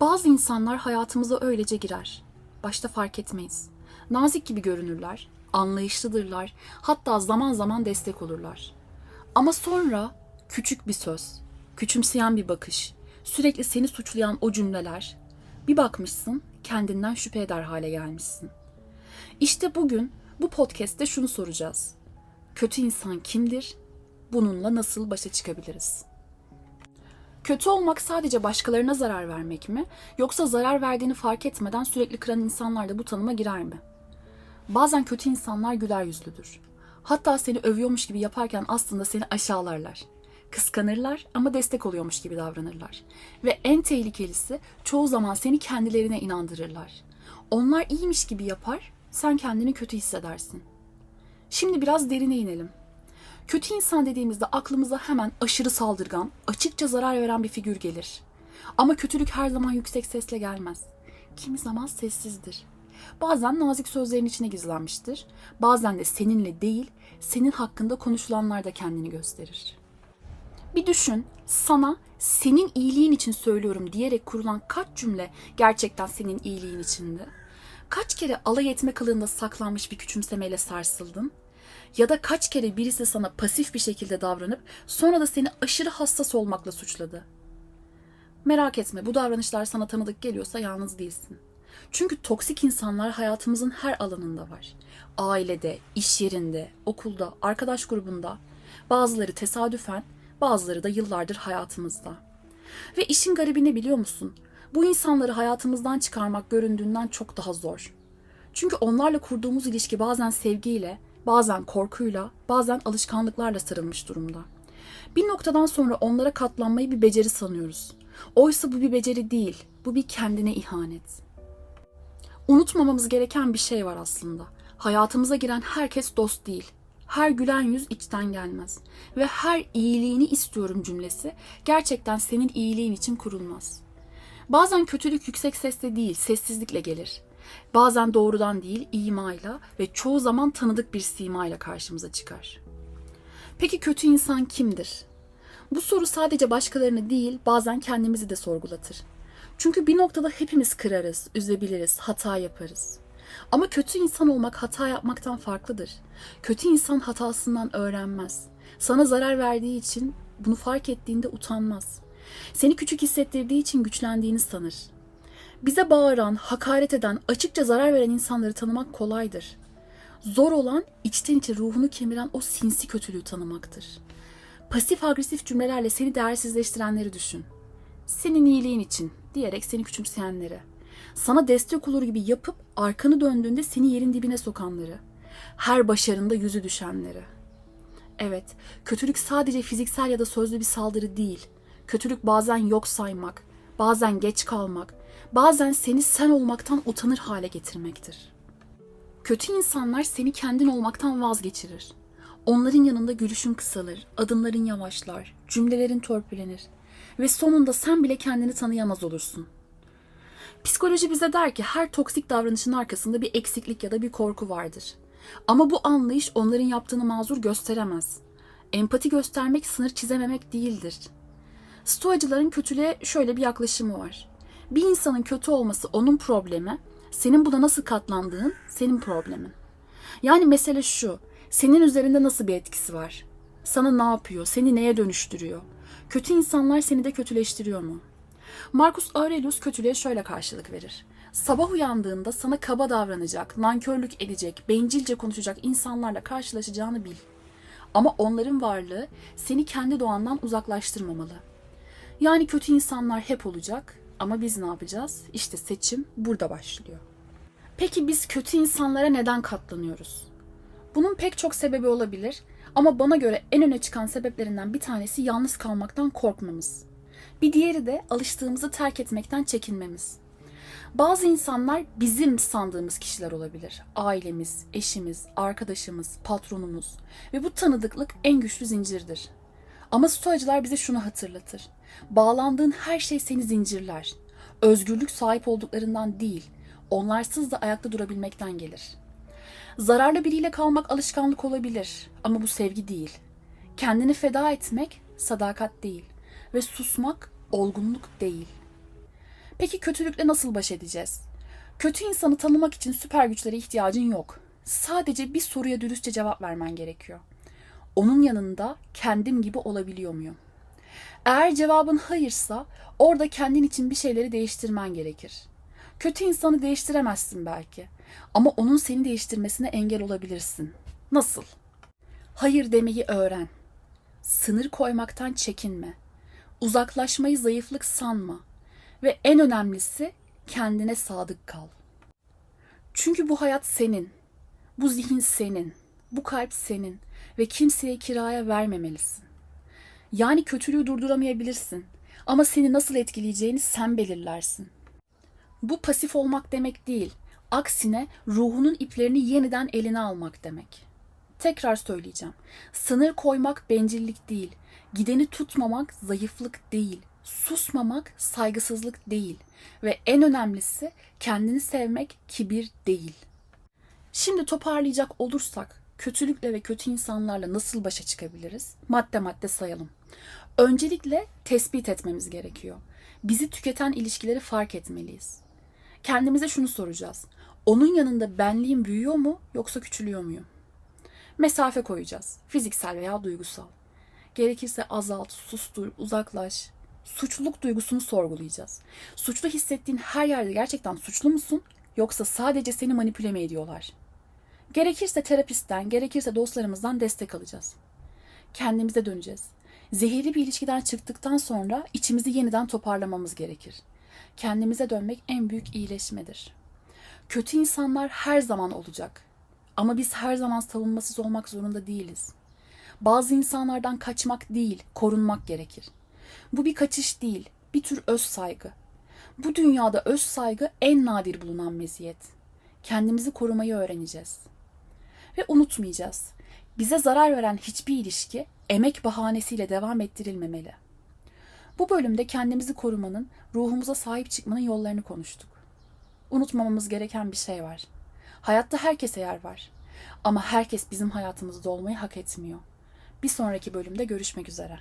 Bazı insanlar hayatımıza öylece girer. Başta fark etmeyiz. Nazik gibi görünürler, anlayışlıdırlar, hatta zaman zaman destek olurlar. Ama sonra küçük bir söz, küçümseyen bir bakış, sürekli seni suçlayan o cümleler, bir bakmışsın kendinden şüphe eder hale gelmişsin. İşte bugün bu podcast'te şunu soracağız. Kötü insan kimdir? Bununla nasıl başa çıkabiliriz? Kötü olmak sadece başkalarına zarar vermek mi? Yoksa zarar verdiğini fark etmeden sürekli kıran insanlar da bu tanıma girer mi? Bazen kötü insanlar güler yüzlüdür. Hatta seni övüyormuş gibi yaparken aslında seni aşağılarlar. Kıskanırlar ama destek oluyormuş gibi davranırlar. Ve en tehlikelisi çoğu zaman seni kendilerine inandırırlar. Onlar iyiymiş gibi yapar, sen kendini kötü hissedersin. Şimdi biraz derine inelim. Kötü insan dediğimizde aklımıza hemen aşırı saldırgan, açıkça zarar veren bir figür gelir. Ama kötülük her zaman yüksek sesle gelmez. Kimi zaman sessizdir. Bazen nazik sözlerin içine gizlenmiştir. Bazen de seninle değil, senin hakkında konuşulanlarda kendini gösterir. Bir düşün, sana senin iyiliğin için söylüyorum diyerek kurulan kaç cümle gerçekten senin iyiliğin içindi? Kaç kere alay etme kılığında saklanmış bir küçümsemeyle sarsıldın? Ya da kaç kere birisi sana pasif bir şekilde davranıp sonra da seni aşırı hassas olmakla suçladı? Merak etme bu davranışlar sana tanıdık geliyorsa yalnız değilsin. Çünkü toksik insanlar hayatımızın her alanında var. Ailede, iş yerinde, okulda, arkadaş grubunda. Bazıları tesadüfen, bazıları da yıllardır hayatımızda. Ve işin garibi ne biliyor musun? Bu insanları hayatımızdan çıkarmak göründüğünden çok daha zor. Çünkü onlarla kurduğumuz ilişki bazen sevgiyle, bazen korkuyla, bazen alışkanlıklarla sarılmış durumda. Bir noktadan sonra onlara katlanmayı bir beceri sanıyoruz. Oysa bu bir beceri değil, bu bir kendine ihanet. Unutmamamız gereken bir şey var aslında. Hayatımıza giren herkes dost değil. Her gülen yüz içten gelmez. Ve her iyiliğini istiyorum cümlesi gerçekten senin iyiliğin için kurulmaz. Bazen kötülük yüksek sesle değil, sessizlikle gelir. Bazen doğrudan değil, imayla ve çoğu zaman tanıdık bir simayla karşımıza çıkar. Peki kötü insan kimdir? Bu soru sadece başkalarını değil, bazen kendimizi de sorgulatır. Çünkü bir noktada hepimiz kırarız, üzebiliriz, hata yaparız. Ama kötü insan olmak hata yapmaktan farklıdır. Kötü insan hatasından öğrenmez. Sana zarar verdiği için bunu fark ettiğinde utanmaz. Seni küçük hissettirdiği için güçlendiğini sanır. Bize bağıran, hakaret eden, açıkça zarar veren insanları tanımak kolaydır. Zor olan içten içe ruhunu kemiren o sinsi kötülüğü tanımaktır. Pasif agresif cümlelerle seni değersizleştirenleri düşün. Senin iyiliğin için diyerek seni küçümseyenleri. Sana destek olur gibi yapıp arkanı döndüğünde seni yerin dibine sokanları. Her başarında yüzü düşenleri. Evet, kötülük sadece fiziksel ya da sözlü bir saldırı değil. Kötülük bazen yok saymak, bazen geç kalmak, bazen seni sen olmaktan utanır hale getirmektir. Kötü insanlar seni kendin olmaktan vazgeçirir. Onların yanında gülüşün kısalır, adımların yavaşlar, cümlelerin törpülenir ve sonunda sen bile kendini tanıyamaz olursun. Psikoloji bize der ki her toksik davranışın arkasında bir eksiklik ya da bir korku vardır. Ama bu anlayış onların yaptığını mazur gösteremez. Empati göstermek sınır çizememek değildir. Stoacıların kötülüğe şöyle bir yaklaşımı var. Bir insanın kötü olması onun problemi, senin buna nasıl katlandığın senin problemin. Yani mesele şu, senin üzerinde nasıl bir etkisi var? Sana ne yapıyor? Seni neye dönüştürüyor? Kötü insanlar seni de kötüleştiriyor mu? Marcus Aurelius kötülüğe şöyle karşılık verir. Sabah uyandığında sana kaba davranacak, nankörlük edecek, bencilce konuşacak insanlarla karşılaşacağını bil. Ama onların varlığı seni kendi doğandan uzaklaştırmamalı. Yani kötü insanlar hep olacak ama biz ne yapacağız? İşte seçim burada başlıyor. Peki biz kötü insanlara neden katlanıyoruz? Bunun pek çok sebebi olabilir ama bana göre en öne çıkan sebeplerinden bir tanesi yalnız kalmaktan korkmamız. Bir diğeri de alıştığımızı terk etmekten çekinmemiz. Bazı insanlar bizim sandığımız kişiler olabilir. Ailemiz, eşimiz, arkadaşımız, patronumuz ve bu tanıdıklık en güçlü zincirdir. Ama stoacılar bize şunu hatırlatır. Bağlandığın her şey seni zincirler. Özgürlük sahip olduklarından değil, onlarsız da ayakta durabilmekten gelir. Zararlı biriyle kalmak alışkanlık olabilir ama bu sevgi değil. Kendini feda etmek sadakat değil ve susmak olgunluk değil. Peki kötülükle nasıl baş edeceğiz? Kötü insanı tanımak için süper güçlere ihtiyacın yok. Sadece bir soruya dürüstçe cevap vermen gerekiyor. Onun yanında kendim gibi olabiliyor muyum? Eğer cevabın hayırsa orada kendin için bir şeyleri değiştirmen gerekir. Kötü insanı değiştiremezsin belki ama onun seni değiştirmesine engel olabilirsin. Nasıl? Hayır demeyi öğren. Sınır koymaktan çekinme. Uzaklaşmayı zayıflık sanma. Ve en önemlisi kendine sadık kal. Çünkü bu hayat senin. Bu zihin senin. Bu kalp senin ve kimseye kiraya vermemelisin. Yani kötülüğü durduramayabilirsin ama seni nasıl etkileyeceğini sen belirlersin. Bu pasif olmak demek değil. Aksine ruhunun iplerini yeniden eline almak demek. Tekrar söyleyeceğim. Sınır koymak bencillik değil. Gideni tutmamak zayıflık değil. Susmamak saygısızlık değil. Ve en önemlisi kendini sevmek kibir değil. Şimdi toparlayacak olursak kötülükle ve kötü insanlarla nasıl başa çıkabiliriz? Madde madde sayalım. Öncelikle tespit etmemiz gerekiyor. Bizi tüketen ilişkileri fark etmeliyiz. Kendimize şunu soracağız. Onun yanında benliğim büyüyor mu yoksa küçülüyor muyum? Mesafe koyacağız. Fiziksel veya duygusal. Gerekirse azalt, sustur, uzaklaş. Suçluluk duygusunu sorgulayacağız. Suçlu hissettiğin her yerde gerçekten suçlu musun? Yoksa sadece seni manipüle mi ediyorlar? Gerekirse terapistten, gerekirse dostlarımızdan destek alacağız. Kendimize döneceğiz. Zehirli bir ilişkiden çıktıktan sonra içimizi yeniden toparlamamız gerekir. Kendimize dönmek en büyük iyileşmedir. Kötü insanlar her zaman olacak. Ama biz her zaman savunmasız olmak zorunda değiliz. Bazı insanlardan kaçmak değil, korunmak gerekir. Bu bir kaçış değil, bir tür öz saygı. Bu dünyada öz saygı en nadir bulunan meziyet. Kendimizi korumayı öğreneceğiz. Ve unutmayacağız. Bize zarar veren hiçbir ilişki emek bahanesiyle devam ettirilmemeli. Bu bölümde kendimizi korumanın, ruhumuza sahip çıkmanın yollarını konuştuk. Unutmamamız gereken bir şey var. Hayatta herkese yer var. Ama herkes bizim hayatımızda olmayı hak etmiyor. Bir sonraki bölümde görüşmek üzere.